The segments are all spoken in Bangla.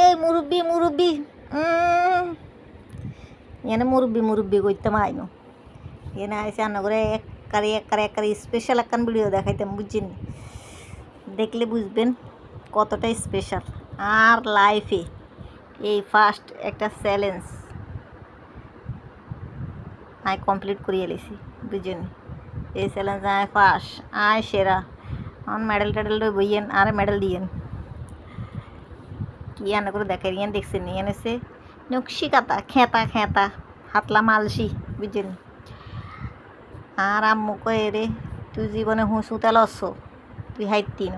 এই মুরব্বি মুরব্বি এনে মুরব্বি মুরব্বি করতাম আইনো এনে আইসে রান্না করে এককারে এককারে এককারে স্পেশাল একখান ভিডিও দেখাইতাম, বুঝছেন? দেখলে বুঝবেন কতটা স্পেশাল আর লাইফে এই ফার্স্ট একটা চ্যালেঞ্জ আই কমপ্লিট করিয়ে এলেছি বুঝছেন? এই চ্যালেঞ্জ আয় ফার্স্ট আয় সেরা। আমার মেডেল টেডেল বইয়েন আর মেডেল দিয়েন। কি আনা করে দেখাই ইয়ান দেখছেন ইয়ান এসে নকশি কাতা খেতা খেতা হাতলা মালসি, বুঝছেন? আর আম্মু কয়ে রে, তুই জীবনে হুঁসু তেলস তুই হাইতি ন।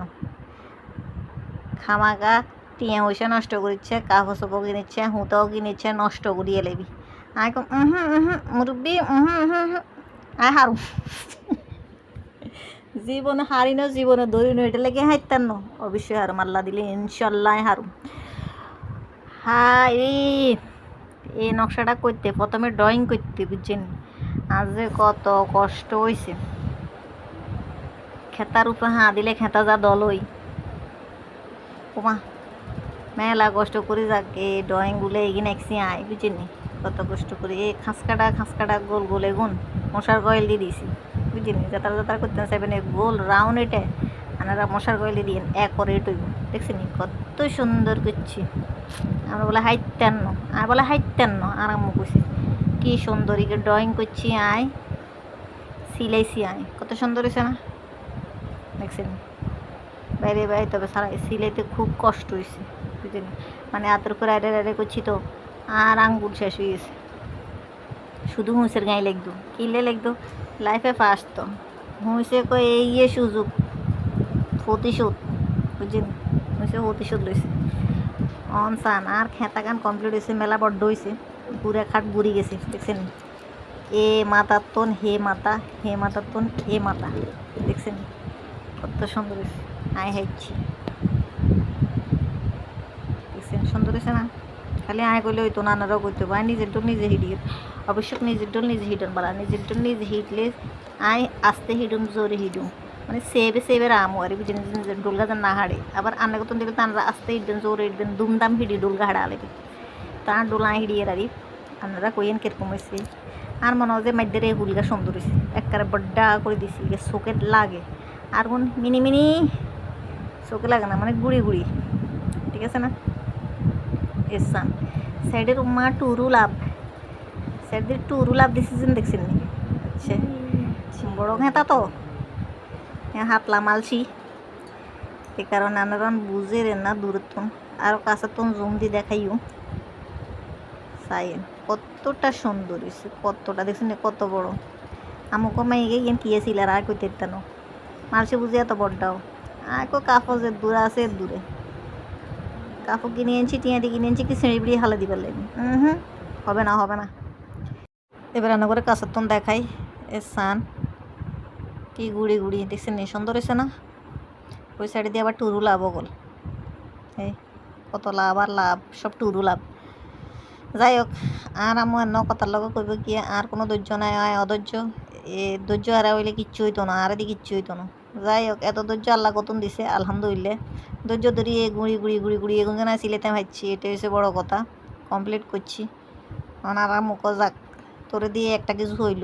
খামাকা টিয়া পয়সা নষ্ট করিচ্ছে চোপড় কিনিচ্ছে হুঁতাও কিনিচ্ছে, নষ্ট করিয়ে লেবি। আয় কম, উহু উহু, মুরব্বি, উহু উহু উহু। আয় হারু। জীবনে হারি ন, জীবনে দৌড়ি ন এটা লেগে হাইতার ন। অবশ্যই হারুম আল্লাহ দিলে ইনশাল্লাহ হারুম হাই এই নকশাটা করতে, প্রথমে ড্রয়িং করতে, বুঝছেন? আজ কত কষ্ট হয়েছে খেতার উপরে হাঁ দিলে খেতা যা দলই ওমা, মেলা কষ্ট করে যাক, এই ড্রয়িংগুলো এগিয়ে একসি আয়, বুঝছেন? কত কষ্ট করে, এই খাঁসকাটা খাঁসকাটা গোল গোল এগুন মশার কয়েল দিয়ে দিয়েছি বুঝছেন? যাতার যাতার করতে সেভেন গোল রাউন্ড এটা, আনারা মশার কয়েল দিয়ে এক করে এটুই দেখছেন? কত সুন্দর করছি। আমরা বলে হাইতেন আর বলে হাইতেন ন। আরাম করছি কি সুন্দর ইকে ড্রয়িং করছি, আয়, সিলাইছি আয়। কত সুন্দর হয়েছে না? দেখছেন? বাইরে বাইরে তবে সারা সিলাইতে খুব কষ্ট হয়েছে বুঝলেন? মানে আতর করে আড়ে আড়ে করছি তো, আর আঙ্গুর শেষ হয়ে গেছে। শুধু হুঁসের গায়ে লিখদো কিনলে লিখদো লাইফে ফার্স্ট তো। হুঁসে কই এই সুযোগ, প্রতিশোধ। বুঝছেন হুঁসে প্রতিশোধ লইছে। অন সান আর খেতা গান কমপ্লিট হয়েছে মেলা বড্ড হয়েছে বুড়ে খাট বুড়ি গেছে, দেখছেন? এ মাতার তন, হে মাতা, হে মাতার তন এ মাতা, দেখছেন? কত সুন্দর হয়েছে আয় হাইছি দেখছেন? সুন্দর হয়েছে না? খালি আয় করলে হইতো, নানারাও করতে হবে আয় নিজের ডোল নিজে হিডিয়ে অবশ্য নিজের ডোল নিজে হিডন বলা নিজের ডোল নিজে হিটলে আয় আস্তে হিডুম, জোরে হিডুম। মানে সেবে সেবে রামো, আর বুঝে নিজে নিজের ডোল গাছের না হাড়ে। আবার আন্না কত দেখলে তানরা আস্তে হিডবেন জোরে হিডবেন দুমদাম হিডি আলেবে তার ডোল হিডিয়ে রারি আপনারা কইয়েন কীরকম হয়েছে আর মনে হয় যে মাইদের এই হুলগা সুন্দর হয়েছে একবারে বড্ডা করে দিছি চোখে লাগে। আর কোন মিনি মিনি চোখে লাগে না মানে গুড়ি গুড়ি। ঠিক আছে না? এসান সাইডের মা টুরু লাভ। সাইডের টুরু লাভ দিছিছেন দেখছেন নি? আচ্ছা। বড় ঘেঁটা তো। হাতলা মালছি এই কারণে আনারন বুঝে রে না দূরের তুন আর কাছে তুন জুম দিয়ে দেখাইও। সাইন কতটা সুন্দর হয়েছে কতটা, দেখছেন কত বড়। আমাকে মাইকে গিয়ে কি ছিল আর কইতে ইত্যানো মালসি বুঝে এত বড়টাও কো কাপড় যে দূরে আছে দূরে। কাপড় কিনে এনেছি টিয়াটি কিনে এনেছি, কি সিঁড়ি বিড়ি হালে দিবার লাগবে হুম, হবে না হবে না। এবার রান্না করে কাঁচার তন দেখাই। এ সান কি গুড়ি গুড়ি দেখছেন নি? সুন্দর হয়েছে না? ওই সাইডে দিয়ে আবার টুরু লাভ গল এই, কত লাভ আর লাভ, সব টুরু লাভ যাই হোক, আর আমার অন্য কথার লগে কইব কি, আর কোনো ধৈর্য নাই, আয় অধৈর্য। এ ধৈর্য হারা হইলে কিচ্ছু হইতো না, আর এদিকে কিচ্ছু হইতো না। যাই হোক, এত ধৈর্য আল্লাহ কতন দিছে? আলহামদুলিল্লাহ। ধৈর্য ধরিয়ে গুড়ি গুড়ি গুড়ি গুড়ি এগুলো না সিলেতে ভাবছি এটা হচ্ছে বড় কথা। কমপ্লিট করছি। ওনারা মুখ যাক। তোরে দিয়ে একটা কিছু হইল।